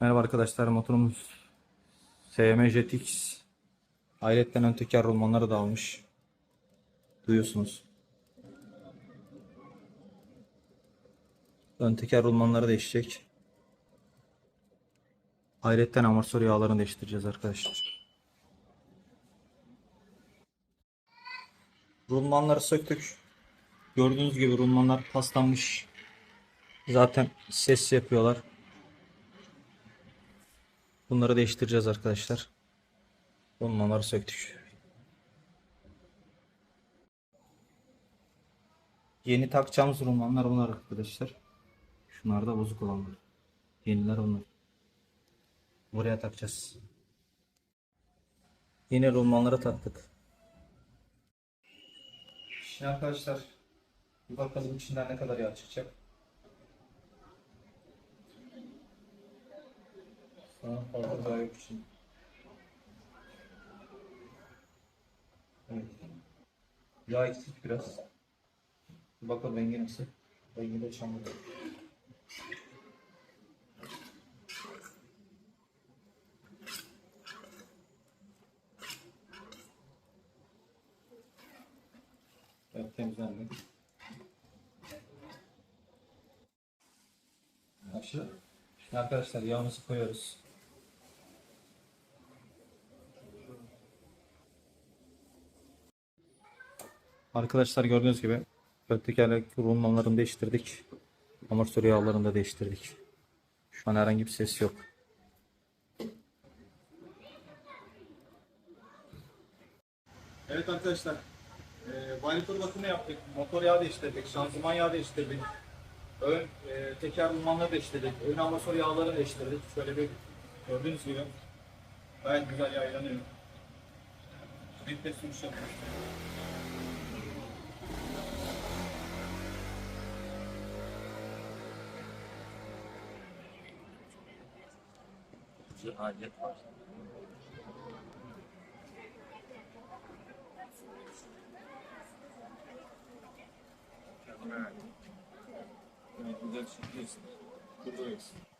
Merhaba arkadaşlar motorumuz SM JetX Hayretten ön teker rulmanları da almış. Duyuyorsunuz. Ön teker rulmanları değişecek. Hayretten amortisör yağlarını değiştireceğiz arkadaşlar. Rulmanları söktük. Gördüğünüz gibi rulmanlar paslanmış. Zaten ses yapıyorlar. Bunları değiştireceğiz arkadaşlar. Rulmanları söktük. Yeni takacağımız rulmanlar bunlar arkadaşlar. Şunlar da bozuk olanlar. Yeniler onlar. Buraya takacağız. Yine rulmanlara taktık. Şimdi arkadaşlar bir bakalım içinden ne kadar yağ çıkacak. Sonra fazla yağ yok için. Evet. Yağ eksik biraz. Bir bakalım rengi nasıl. Rengi de çamur. Evet temizlendi. Aşağı. Arkadaşlar yağımızı koyuyoruz. Arkadaşlar gördüğünüz gibi ön tekerlek rulmanlarını değiştirdik. Amortisör yağlarını da değiştirdik. Şu an herhangi bir ses yok. Evet arkadaşlar. E, Wiper bakımı yaptık. Motor yağı değiştirdik. Şanzıman yağı değiştirdik. Ön e, teker rulmanları değiştirdik. Ön amortisör yağları değiştirdik. Şöyle bir gördüğünüz gibi gayet güzel yaylanıyor. Sürükle sürüş 是他也考上。Evet. Yani bu da sürpriz. Bu da eksik.